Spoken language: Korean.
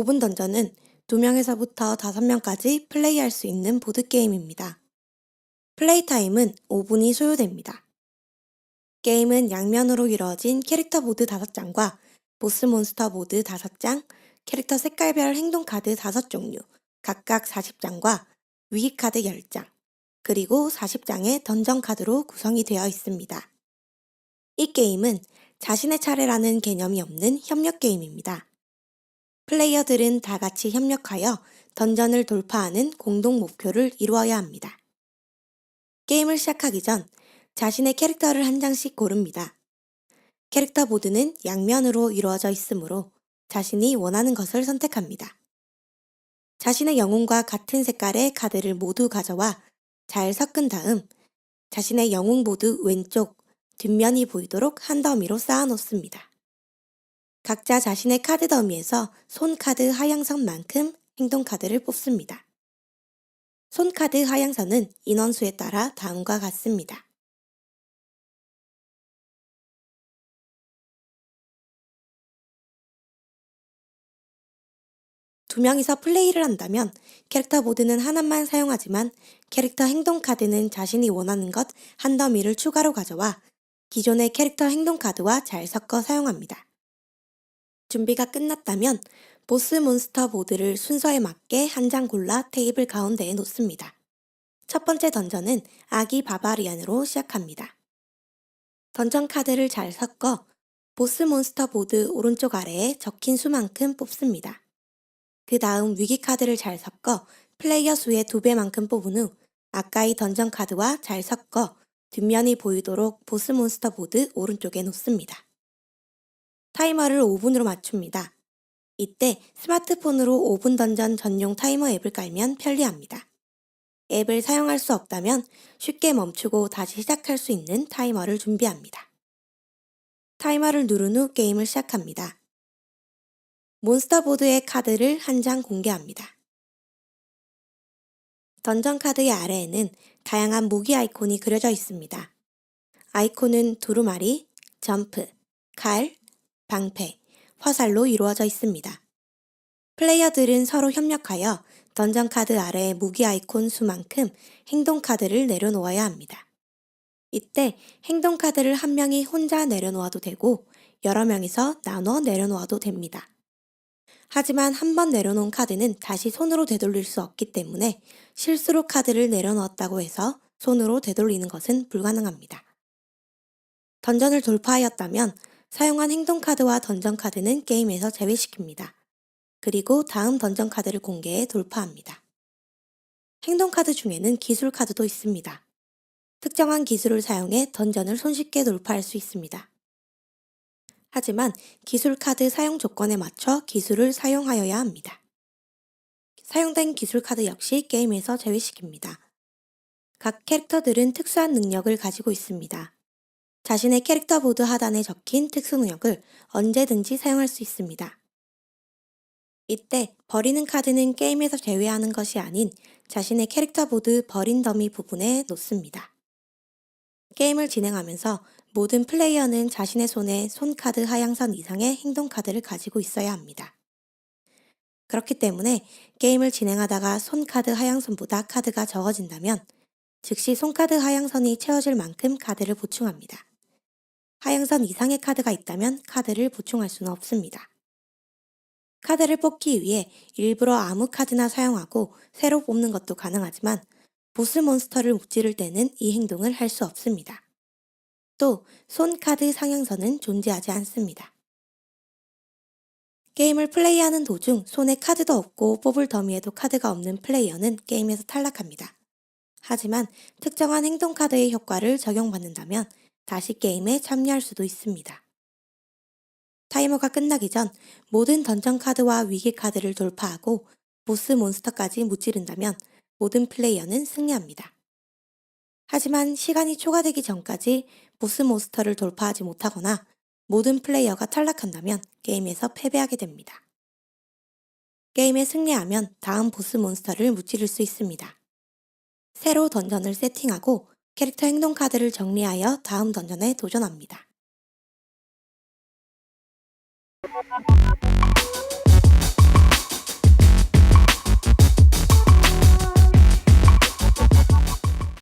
5분 던전은 2명에서부터 5명까지 플레이할 수 있는 보드게임입니다. 플레이 타임은 5분이 소요됩니다. 게임은 양면으로 이루어진 캐릭터 보드 5장과 보스 몬스터 보드 5장, 캐릭터 색깔별 행동 카드 5종류, 각각 40장과 위기 카드 10장, 그리고 40장의 던전 카드로 구성이 되어 있습니다. 이 게임은 자신의 차례라는 개념이 없는 협력 게임입니다. 플레이어들은 다 같이 협력하여 던전을 돌파하는 공동 목표를 이루어야 합니다. 게임을 시작하기 전 자신의 캐릭터를 한 장씩 고릅니다. 캐릭터 보드는 양면으로 이루어져 있으므로 자신이 원하는 것을 선택합니다. 자신의 영웅과 같은 색깔의 카드를 모두 가져와 잘 섞은 다음 자신의 영웅 보드 왼쪽 뒷면이 보이도록 한 더미로 쌓아 놓습니다. 각자 자신의 카드 더미에서 손카드 하향선만큼 행동카드를 뽑습니다. 손카드 하향선은 인원수에 따라 다음과 같습니다. 두 명이서 플레이를 한다면 캐릭터 보드는 하나만 사용하지만 캐릭터 행동 카드는 자신이 원하는 것 한 더미를 추가로 가져와 기존의 캐릭터 행동 카드와 잘 섞어 사용합니다. 준비가 끝났다면 보스 몬스터 보드를 순서에 맞게 한 장 골라 테이블 가운데에 놓습니다. 첫 번째 던전은 아기 바바리안으로 시작합니다. 던전 카드를 잘 섞어 보스 몬스터 보드 오른쪽 아래에 적힌 수만큼 뽑습니다. 그 다음 위기 카드를 잘 섞어 플레이어 수의 두 배만큼 뽑은 후 아까의 던전 카드와 잘 섞어 뒷면이 보이도록 보스 몬스터 보드 오른쪽에 놓습니다. 타이머를 5분으로 맞춥니다. 이때 스마트폰으로 5분 던전 전용 타이머 앱을 깔면 편리합니다. 앱을 사용할 수 없다면 쉽게 멈추고 다시 시작할 수 있는 타이머를 준비합니다. 타이머를 누른 후 게임을 시작합니다. 몬스터 보드의 카드를 한 장 공개합니다. 던전 카드의 아래에는 다양한 무기 아이콘이 그려져 있습니다. 아이콘은 두루마리, 점프, 칼, 방패, 화살로 이루어져 있습니다. 플레이어들은 서로 협력하여 던전 카드 아래의 무기 아이콘 수만큼 행동 카드를 내려놓아야 합니다. 이때 행동 카드를 한 명이 혼자 내려놓아도 되고 여러 명이서 나눠 내려놓아도 됩니다. 하지만 한 번 내려놓은 카드는 다시 손으로 되돌릴 수 없기 때문에 실수로 카드를 내려놓았다고 해서 손으로 되돌리는 것은 불가능합니다. 던전을 돌파하였다면 사용한 행동 카드와 던전 카드는 게임에서 제외시킵니다. 그리고 다음 던전 카드를 공개해 돌파합니다. 행동 카드 중에는 기술 카드도 있습니다. 특정한 기술을 사용해 던전을 손쉽게 돌파할 수 있습니다. 하지만 기술 카드 사용 조건에 맞춰 기술을 사용하여야 합니다. 사용된 기술 카드 역시 게임에서 제외시킵니다. 각 캐릭터들은 특수한 능력을 가지고 있습니다. 자신의 캐릭터 보드 하단에 적힌 특수 능력을 언제든지 사용할 수 있습니다. 이때 버리는 카드는 게임에서 제외하는 것이 아닌 자신의 캐릭터 보드 버린 더미 부분에 놓습니다. 게임을 진행하면서 모든 플레이어는 자신의 손에 손카드 하향선 이상의 행동 카드를 가지고 있어야 합니다. 그렇기 때문에 게임을 진행하다가 손카드 하향선보다 카드가 적어진다면 즉시 손카드 하향선이 채워질 만큼 카드를 보충합니다. 하향선 이상의 카드가 있다면 카드를 보충할 수는 없습니다. 카드를 뽑기 위해 일부러 아무 카드나 사용하고 새로 뽑는 것도 가능하지만 보스 몬스터를 무찌를 때는 이 행동을 할 수 없습니다. 또 손카드 상향선은 존재하지 않습니다. 게임을 플레이하는 도중 손에 카드도 없고 뽑을 더미에도 카드가 없는 플레이어는 게임에서 탈락합니다. 하지만 특정한 행동 카드의 효과를 적용받는다면 다시 게임에 참여할 수도 있습니다. 타이머가 끝나기 전 모든 던전 카드와 위기 카드를 돌파하고 보스 몬스터까지 무찌른다면 모든 플레이어는 승리합니다. 하지만 시간이 초과되기 전까지 보스 몬스터를 돌파하지 못하거나 모든 플레이어가 탈락한다면 게임에서 패배하게 됩니다. 게임에 승리하면 다음 보스 몬스터를 무찌를 수 있습니다. 새로 던전을 세팅하고 캐릭터 행동 카드를 정리하여 다음 던전에 도전합니다.